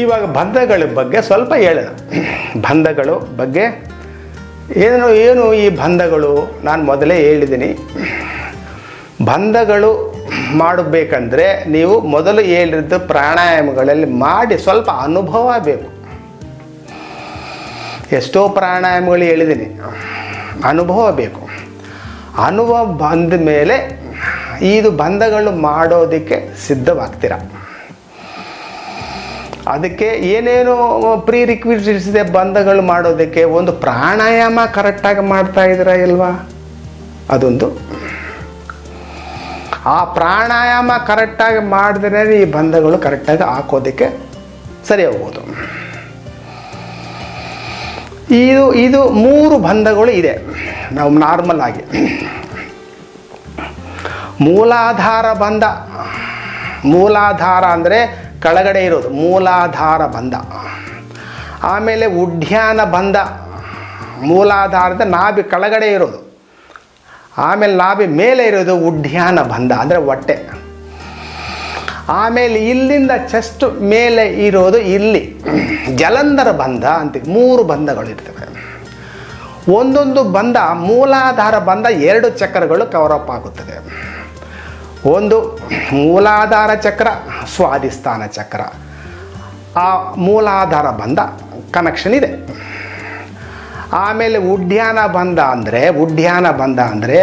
ಇವಾಗ ಬಂಧಗಳ ಬಗ್ಗೆ ಸ್ವಲ್ಪ ಹೇಳ. ಬಂಧಗಳು ಬಗ್ಗೆ ಏನು ಏನು ಈ ಬಂಧಗಳು? ನಾನು ಮೊದಲೇ ಹೇಳಿದ್ದೀನಿ ಬಂಧಗಳು ಮಾಡಬೇಕಂದ್ರೆ ನೀವು ಮೊದಲು ಹೇಳಿದ್ದು ಪ್ರಾಣಾಯಾಮಗಳಲ್ಲಿ ಮಾಡಿ ಸ್ವಲ್ಪ ಅನುಭವ ಬೇಕು. ಎಷ್ಟೋ ಪ್ರಾಣಾಯಾಮಗಳು ಹೇಳಿದ್ದೀನಿ ಅನುಭವ ಬೇಕು. ಅನುಭವ ಬಂದ ಮೇಲೆ ಇದು ಬಂಧಗಳು ಮಾಡೋದಕ್ಕೆ ಸಿದ್ಧವಾಗ್ತೀರ? ಅದಕ್ಕೆ ಏನೇನು ಪ್ರೀ ರಿಕ್ವಿಸಿಟ್ಸ್ ಇದೆ ಬಂಧಗಳು ಮಾಡೋದಕ್ಕೆ ಒಂದು ಪ್ರಾಣಾಯಾಮ ಕರೆಕ್ಟಾಗಿ ಮಾಡ್ತಾ ಇದ್ದೀರಾ ಇಲ್ವಾ? ಅದೊಂದು. ಆ ಪ್ರಾಣಾಯಾಮ ಕರೆಕ್ಟಾಗಿ ಮಾಡಿದ್ರೆ ಈ ಬಂಧಗಳು ಕರೆಕ್ಟಾಗಿ ಹಾಕೋದಕ್ಕೆ ಸರಿ ಹೋಗ್ಬೋದು ಇದು ಇದು ಮೂರು ಬಂಧಗಳು ಇದೆ. ನಾವು ನಾರ್ಮಲ್ ಆಗಿ. ಮೂಲಾಧಾರ ಬಂಧ. ಮೂಲಾಧಾರ ಅಂದರೆ ಕೆಳಗಡೆ ಇರೋದು ಮೂಲಾಧಾರ ಬಂಧ. ಆಮೇಲೆ ಉಡ್ಯಾನ ಬಂಧ. ಮೂಲಾಧಾರದ ನಾಭಿ ಕೆಳಗಡೆ ಇರೋದು. ಆಮೇಲೆ ನಾಭಿ ಮೇಲೆ ಇರೋದು ಉಡ್ಯಾನ ಬಂಧ, ಅಂದರೆ ಹೊಟ್ಟೆ. ಆಮೇಲೆ ಇಲ್ಲಿಂದ ಚೆಸ್ಟ್ ಮೇಲೆ ಇರೋದು ಇಲ್ಲಿ. ಜಲಂಧರ ಬಂಧ ಅಂತ ಮೂರು ಬಂಧಗಳು ಇರ್ತವೆ ಒಂದೊಂದು ಬಂಧ, ಮೂಲಾಧಾರ ಬಂಧ ಎರಡು ಚಕ್ರಗಳು ಕವರಪ್ ಆಗುತ್ತದೆ. ಒಂದು ಮೂಲಾಧಾರ ಚಕ್ರ ಸ್ವಾಧಿಸ್ಥಾನ ಚಕ್ರ. ಆ ಮೂಲಾಧಾರ ಬಂಧ ಕನೆಕ್ಷನ್ ಇದೆ. ಆಮೇಲೆ ಉಡ್ಯಾನ ಬಂಧ ಅಂದರೆ ಉಡ್ಯಾನ ಬಂಧ ಅಂದರೆ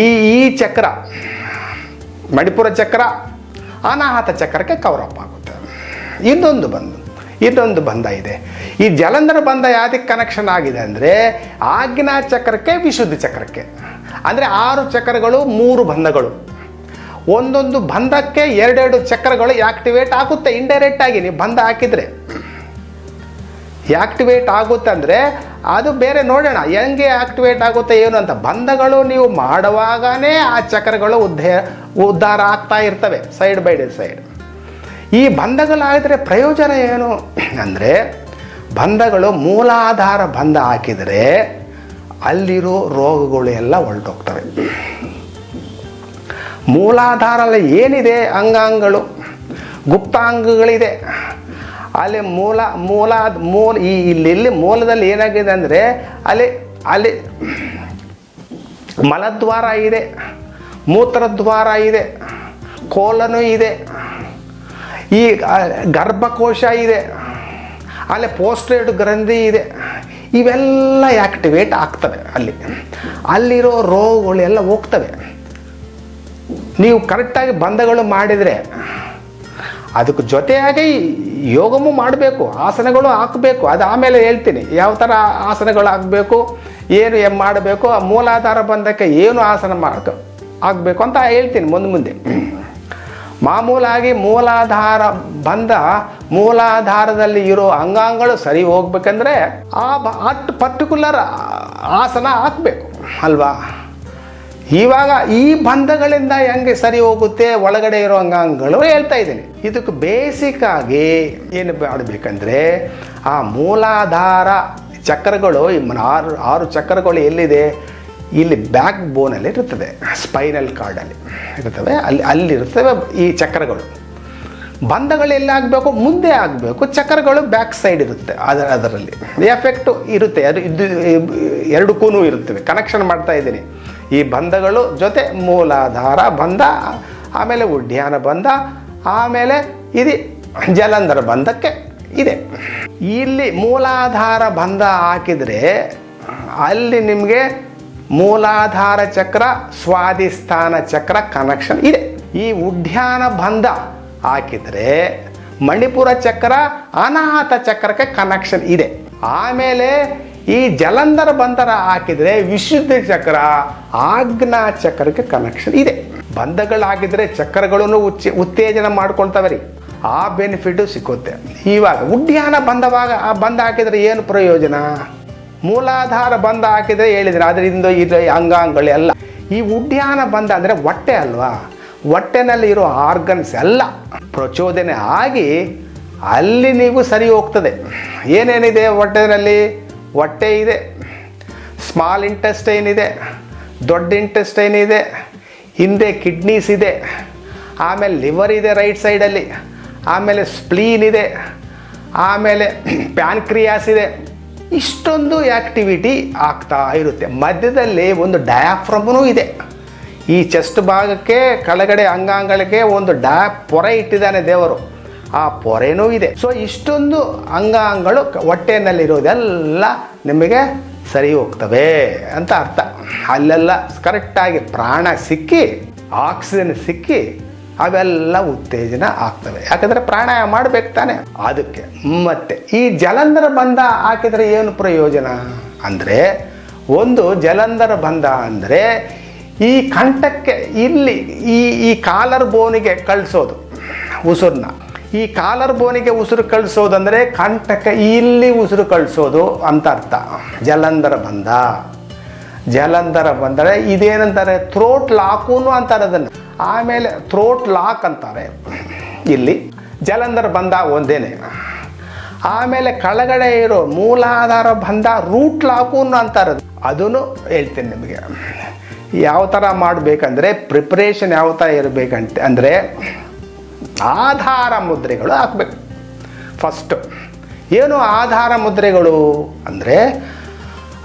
ಈ ಈ ಚಕ್ರ, ಮಣಿಪುರ ಚಕ್ರ, ಅನಾಹತ ಚಕ್ರಕ್ಕೆ ಕವರಪ್ ಆಗುತ್ತೆ. ಇನ್ನೊಂದು ಬಂಧ ಇನ್ನೊಂದು ಬಂಧ ಇದೆ. ಈ ಜಲಂಧರ ಬಂಧ ಯಾವುದಕ್ಕೆ ಕನೆಕ್ಷನ್ ಆಗಿದೆ ಅಂದರೆ, ಆಜ್ಞಾ ಚಕ್ರಕ್ಕೆ ವಿಶುದ್ಧ ಚಕ್ರಕ್ಕೆ. ಅಂದರೆ ಆರು ಚಕ್ರಗಳು, ಮೂರು ಬಂಧಗಳು. ಒಂದೊಂದು ಬಂಧಕ್ಕೆ ಎರಡೆರಡು ಚಕ್ರಗಳು ಆಕ್ಟಿವೇಟ್ ಆಗುತ್ತೆ ಇಂಡೈರೆಕ್ಟ್ ಆಗಿ. ನೀವು ಬಂಧ ಹಾಕಿದರೆ. ಆಕ್ಟಿವೇಟ್ ಆಗುತ್ತೆ ಅಂದರೆ ಅದು ಬೇರೆ ನೋಡೋಣ. ಹೆಂಗೆ ಆಕ್ಟಿವೇಟ್ ಆಗುತ್ತೆ ಏನು ಅಂತ. ಬಂಧಗಳು ನೀವು ಮಾಡುವಾಗನೇ ಆ ಚಕ್ರಗಳು ಉದ್ದೇ ಉದ್ಧಾರ ಆಗ್ತಾ ಇರ್ತವೆ ಸೈಡ್ ಬೈ ಸೈಡ್ ಈ ಬಂಧಗಳಾದರೆ ಪ್ರಯೋಜನ ಏನು? ಅಂದರೆ ಬಂಧಗಳು ಮೂಲಾಧಾರ ಬಂಧ ಹಾಕಿದರೆ ಅಲ್ಲಿರೋ ರೋಗಗಳು ಎಲ್ಲ ಹೊರಟೋಗ್ತವೆ ಮೂಲಾಧಾರಲ್ಲಿ ಏನಿದೆ ಅಂಗಾಂಗಗಳು, ಗುಪ್ತಾಂಗಗಳಿದೆ. ಅಲ್ಲಿ ಮೂಲ ಮೂಲ ಮೂಲ ಈ, ಇಲ್ಲಿ ಮೂಲದಲ್ಲಿ ಏನಾಗಿದೆ ಅಂದರೆ, ಅಲ್ಲಿ ಅಲ್ಲಿ ಮಲದ್ವಾರ ಇದೆ, ಮೂತ್ರದ್ವಾರ ಇದೆ, ಕೋಲನು ಇದೆ, ಈ ಗರ್ಭಕೋಶ ಇದೆ, ಅಲ್ಲಿ ಪೋಸ್ಟೇಡ್ ಗ್ರಂಥಿ ಇದೆ, ಇವೆಲ್ಲ ಆ್ಯಕ್ಟಿವೇಟ್ ಆಗ್ತವೆ ಅಲ್ಲಿ. ಅಲ್ಲಿರೋ ರೋಗಗಳು ಎಲ್ಲ ಹೋಗ್ತವೆ. ನೀವು ಕರೆಕ್ಟಾಗಿ ಬಂಧಗಳು ಮಾಡಿದರೆ ಅದಕ್ಕೆ ಜೊತೆಯಾಗಿ ಯೋಗಮೂ ಮಾಡಬೇಕು, ಆಸನಗಳು ಹಾಕಬೇಕು. ಅದು ಆಮೇಲೆ ಹೇಳ್ತೀನಿ, ಯಾವ ಥರ ಆಸನಗಳು ಹಾಕಬೇಕು, ಏನು ಏನು ಮಾಡಬೇಕು, ಆ ಮೂಲಾಧಾರ ಬಂಧಕ್ಕೆ ಏನು ಆಸನ ಮಾಡ್ಕೊ ಆಗಬೇಕು ಅಂತ ಹೇಳ್ತೀನಿ ಮುಂದೆ ಮುಂದೆ. ಮಾಮೂಲಾಗಿ ಮೂಲಾಧಾರ ಬಂದ ಮೂಲಾಧಾರದಲ್ಲಿ ಇರೋ ಅಂಗಾಂಗಗಳು ಸರಿ ಹೋಗ್ಬೇಕಂದ್ರೆ ಆ ಅಟ್ ಪರ್ಟಿಕ್ಯುಲರ್ ಆಸನ ಹಾಕಬೇಕು, ಅಲ್ವಾ? ಇವಾಗ ಈ ಬಂಧಗಳಿಂದ ಹೆಂಗೆ ಸರಿ ಹೋಗುತ್ತೆ, ಒಳಗಡೆ ಇರೋ ಅಂಗಾಂಗಗಳು ಹೇಳ್ತಾ ಇದ್ದೀನಿ. ಇದಕ್ಕೆ ಬೇಸಿಕ್ ಆಗಿ ಏನು ಮಾಡಬೇಕಂದ್ರೆ, ಆ ಮೂಲಾಧಾರ ಚಕ್ರಗಳು ಆರು ಆರು ಚಕ್ರಗಳು ಎಲ್ಲಿದೆ? ಇಲ್ಲಿ ಬ್ಯಾಕ್ ಬೋನಲ್ಲಿ ಇರುತ್ತದೆ ಸ್ಪೈನಲ್ ಕಾರ್ಡಲ್ಲಿ ಇರ್ತವೆ ಅಲ್ಲಿ ಅಲ್ಲಿರ್ತವೆ ಈ ಚಕ್ರಗಳು. ಬಂಧಗಳು ಎಲ್ಲಿ ಆಗಬೇಕು? ಮುಂದೆ ಆಗಬೇಕು. ಚಕ್ರಗಳು ಬ್ಯಾಕ್ ಸೈಡ್ ಇರುತ್ತೆ ಅದರ ಅದರಲ್ಲಿ. ಎಫೆಕ್ಟು ಇರುತ್ತೆ, ಅದು, ಇದು ಎರಡಕ್ಕೂ ಇರುತ್ತವೆ. ಕನೆಕ್ಷನ್ ಮಾಡ್ತಾ ಇದ್ದೀನಿ. ಈ ಬಂಧಗಳು ಜೊತೆ ಮೂಲಾಧಾರ ಬಂಧ, ಆಮೇಲೆ ಉಡ್ಯಾನ ಬಂಧ, ಆಮೇಲೆ ಇದು ಜಲಂಧರ ಬಂಧಕ್ಕೆ ಇದೆ. ಇಲ್ಲಿ ಮೂಲಾಧಾರ ಬಂಧ ಹಾಕಿದರೆ ಅಲ್ಲಿ ನಿಮಗೆ ಮೂಲಾಧಾರ ಚಕ್ರ ಸ್ವಾಧಿಸ್ಥಾನ ಚಕ್ರ ಕನೆಕ್ಷನ್ ಇದೆ. ಈ ಉಡ್ಯಾನ ಬಂಧ ಹಾಕಿದರೆ ಮಣಿಪುರ ಚಕ್ರ ಅನಾಹತ ಚಕ್ರಕ್ಕೆ ಕನೆಕ್ಷನ್ ಇದೆ. ಆಮೇಲೆ ಈ ಜಲಂಧರ ಬಂಧರ ಹಾಕಿದರೆ ವಿಶುದ್ಧ ಚಕ್ರ ಆಗ್ನಾ ಚಕ್ರಕ್ಕೆ ಕನೆಕ್ಷನ್ ಇದೆ. ಬಂಧಗಳಾಗಿದ್ರೆ ಚಕ್ರಗಳನ್ನು ಉಚ್ಚ, ಉತ್ತೇಜನ ಮಾಡ್ಕೊಳ್ತಾವೆ ರೀ. ಆ ಬೆನಿಫಿಟ್ ಸಿಕ್ಕುತ್ತೆ. ಇವಾಗ ಉಡ್ಯಾನ ಆ ಬಂಧ ಹಾಕಿದರೆ ಏನು ಪ್ರಯೋಜನ? ಮೂಲಾಧಾರ ಬಂಧ ಹಾಕಿದರೆ ಹೇಳಿದ್ರೆ ಅದರಿಂದ ಇದು ಅಂಗಾಂಗಗಳು ಎಲ್ಲ. ಈ ಉಡ್ಯಾನ ಬಂಧ ಅಂದರೆ ಹೊಟ್ಟೆ ಅಲ್ವಾ? ಹೊಟ್ಟೆನಲ್ಲಿ ಇರೋ ಆರ್ಗನ್ಸ್ ಎಲ್ಲ ಪ್ರಚೋದನೆ ಆಗಿ ಅಲ್ಲಿ ನೀವು ಸರಿ ಹೋಗ್ತದೆ. ಏನೇನಿದೆ ಹೊಟ್ಟೆನಲ್ಲಿ? ಹೊಟ್ಟೆ ಇದೆ ಸ್ಮಾಲ್ ಇಂಟೆಸ್ಟೈನ್ ಇದೆ, ದೊಡ್ಡ ಇಂಟೆಸ್ಟೈನ್ ಇದೆ, ಹಿಂದೆ ಕಿಡ್ನೀಸ್ ಇದೆ, ಆಮೇಲೆ ಲಿವರ್ ಇದೆ ರೈಟ್ ಸೈಡಲ್ಲಿ ಆಮೇಲೆ ಸ್ಪ್ಲೀನ್ ಇದೆ, ಆಮೇಲೆ ಪ್ಯಾನ್ಕ್ರಿಯಾಸ್ ಇದೆ. ಇಷ್ಟೊಂದು ಆ್ಯಕ್ಟಿವಿಟಿ ಆಗ್ತಾ ಇರುತ್ತೆ. ಮಧ್ಯದಲ್ಲಿ ಒಂದು ಡಯಾಫ್ರಮ್ನೂ ಇದೆ. ಈ ಚೆಸ್ಟ್ ಭಾಗಕ್ಕೆ, ಕೆಳಗಡೆ ಅಂಗಾಂಗಗಳಿಗೆ ಒಂದು ಡಯಾ ಪೊರೆ ಇಟ್ಟಿದ್ದಾನೆ ದೇವರು. ಆ ಪೊರೆನೂ ಇದೆ ಸೊ ಇಷ್ಟೊಂದು ಅಂಗಾಂಗಗಳು ಹೊಟ್ಟೆನಲ್ಲಿರೋದೆಲ್ಲ ನಿಮಗೆ ಸರಿ ಹೋಗ್ತವೆ ಅಂತ ಅರ್ಥ. ಅಲ್ಲೆಲ್ಲ ಕರೆಕ್ಟಾಗಿ ಪ್ರಾಣ ಸಿಕ್ಕಿ ಆಕ್ಸಿಜನ್ ಸಿಕ್ಕಿ, ಅವೆಲ್ಲ ಉತ್ತೇಜನ ಆಗ್ತವೆ. ಯಾಕಂದರೆ ಪ್ರಾಣಾಯಾಮ ಮಾಡ್ಬೇಕು ತಾನೆ. ಅದಕ್ಕೆ ಮತ್ತೆ ಈ ಜಲಂಧರ ಬಂಧ ಹಾಕಿದರೆ ಏನು ಪ್ರಯೋಜನ? ಅಂದರೆ ಒಂದು ಜಲಂಧರ ಬಂಧ ಅಂದರೆ ಈ ಕಂಠಕ್ಕೆ ಇಲ್ಲಿ ಈ ಈ ಕಾಲರ್ ಬೋನಿಗೆ ಕಳಿಸೋದು ಉಸಿರನ್ನ ಈ ಕಾಲರ್ ಬೋನಿಗೆ ಉಸಿರು ಕಳಿಸೋದಂದರೆ ಕಂಠಕ್ಕೆ ಇಲ್ಲಿ ಉಸಿರು ಕಳಿಸೋದು ಅಂತ ಅರ್ಥ. ಜಲಂಧರ ಬಂದ. ಜಲಂಧರ ಬಂದರೆ ಇದೇನಂತಾರೆ? ಥ್ರೋಟ್ ಲಾಕೂನು ಅಂತಾರೆ ಅದನ್ನು. ಆಮೇಲೆ ಥ್ರೋಟ್ ಲಾಕ್ ಅಂತಾರೆ. ಇಲ್ಲಿ ಜಲಂಧರ ಬಂದ ಒಂದೇನೆ. ಆಮೇಲೆ ಕೆಳಗಡೆ ಇರೋ ಮೂಲಾಧಾರ ಬಂದ ರೂಟ್ ಲಾಕೂನು ಅಂತಾರೆ ಅದನ್ನು ಹೇಳ್ತೀನಿ ನಿಮಗೆ. ಯಾವ ಥರ ಮಾಡಬೇಕಂದ್ರೆ ಪ್ರಿಪ್ರೇಷನ್ ಯಾವ ಥರ ಇರಬೇಕಂತ ಅಂದರೆ ಆಧಾರ ಮುದ್ರೆಗಳು ಹಾಕಬೇಕು. ಫಸ್ಟು ಏನು ಆಧಾರ ಮುದ್ರೆಗಳು? ಅಂದರೆ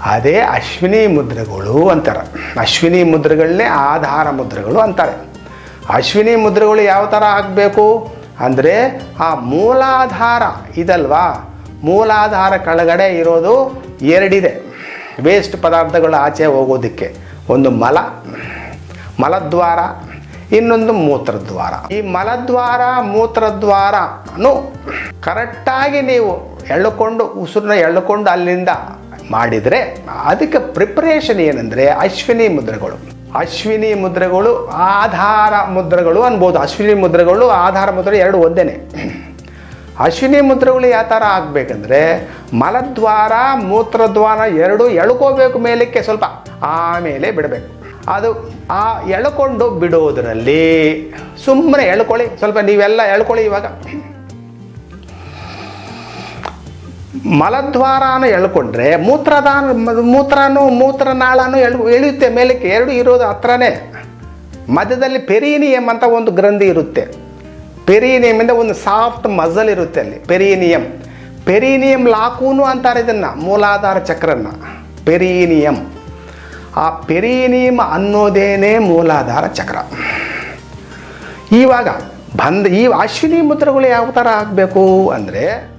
ಅದೇ ಅಶ್ವಿನಿ ಮುದ್ರೆಗಳು ಅಂತಾರೆ. ಅಶ್ವಿನಿ ಮುದ್ರೆಗಳನ್ನೇ ಆಧಾರ ಮುದ್ರೆಗಳು ಅಂತಾರೆ. ಅಶ್ವಿನಿ ಮುದ್ರೆಗಳು ಯಾವ ಥರ ಆಗಬೇಕು ಅಂದರೆ ಆ ಮೂಲಾಧಾರ ಇದಲ್ವಾ? ಮೂಲಾಧಾರ ಕೆಳಗಡೆ ಇರೋದು ಎರಡಿದೆ. ವೇಸ್ಟ್ ಪದಾರ್ಥಗಳು ಆಚೆ ಹೋಗೋದಕ್ಕೆ. ಒಂದು ಮಲ, ಮಲದ್ವಾರ ಇನ್ನೊಂದು ಮೂತ್ರದ್ವಾರ. ಈ ಮಲದ್ವಾರ ಮೂತ್ರದ್ವಾರನು ಕರೆಕ್ಟಾಗಿ ನೀವು ಎಳ್ಕೊಂಡು ಉಸಿರನ್ನ ಎಳ್ಕೊಂಡು ಅಲ್ಲಿಂದ ಮಾಡಿದರೆ ಅದಕ್ಕೆ ಪ್ರಿಪ್ರೇಷನ್ ಏನಂದರೆ ಅಶ್ವಿನಿ ಮುದ್ರೆಗಳು. ಅಶ್ವಿನಿ ಮುದ್ರೆಗಳು ಆಧಾರ ಮುದ್ರೆಗಳು ಅನ್ಬೋದು. ಅಶ್ವಿನಿ ಮುದ್ರೆಗಳು ಆಧಾರ ಮುದ್ರೆ ಎರಡು ಒಂದೇನೆ ಅಶ್ವಿನಿ ಮುದ್ರೆಗಳು ಯಾವ ಥರ ಆಗಬೇಕಂದ್ರೆ ಮಲದ್ವಾರ, ಮೂತ್ರದ್ವಾರ ಎರಡು ಎಳ್ಕೋಬೇಕು ಮೇಲಕ್ಕೆ ಸ್ವಲ್ಪ ಆಮೇಲೆ ಬಿಡಬೇಕು. ಅದು ಆ ಎಳ್ಕೊಂಡು ಬಿಡೋದರಲ್ಲಿ ಸುಮ್ಮನೆ ಎಳ್ಕೊಳ್ಳಿ. ಸ್ವಲ್ಪ ನೀವೆಲ್ಲ ಎಳ್ಕೊಳ್ಳಿ ಇವಾಗ. ಮಲದ್ವಾರನು ಎಳ್ಕೊಂಡ್ರೆ ಮೂತ್ರದಾನ, ಮೂತ್ರನೂ, ಮೂತ್ರನಾಳನು ಎಳ್, ಎಳೆಯುತ್ತೆ. ಮೇಲಕ್ಕೆ ಎರಡು ಇರೋದು ಹತ್ರನೇ. ಮಧ್ಯದಲ್ಲಿ ಪೆರಿನಿಯಮ್ ಅಂತ ಒಂದು ಗ್ರಂಥಿ ಇರುತ್ತೆ. ಪೆರಿನಿಯಮ್ ಇಂದ ಒಂದು ಸಾಫ್ಟ್ ಮಜಲ್ ಇರುತ್ತೆ ಅಲ್ಲಿ. ಪೆರಿನಿಯಮ್ ಪೆರಿನಿಯಮ್ ಲಾಕೂನು ಅಂತಾರೆ ಇದನ್ನು, ಮೂಲಾಧಾರ ಚಕ್ರನ ಪೆರಿನಿಯಮ್ ಆ ಪೆರಿನಿಯಮ್ ಅನ್ನೋದೇನೇ ಮೂಲಾಧಾರ ಚಕ್ರ. ಇವಾಗ ಬಂದ ಈ ಅಶ್ವಿನಿ ಮುದ್ರಗಳು ಯಾವ ಥರ ಆಗಬೇಕು ಅಂದರೆ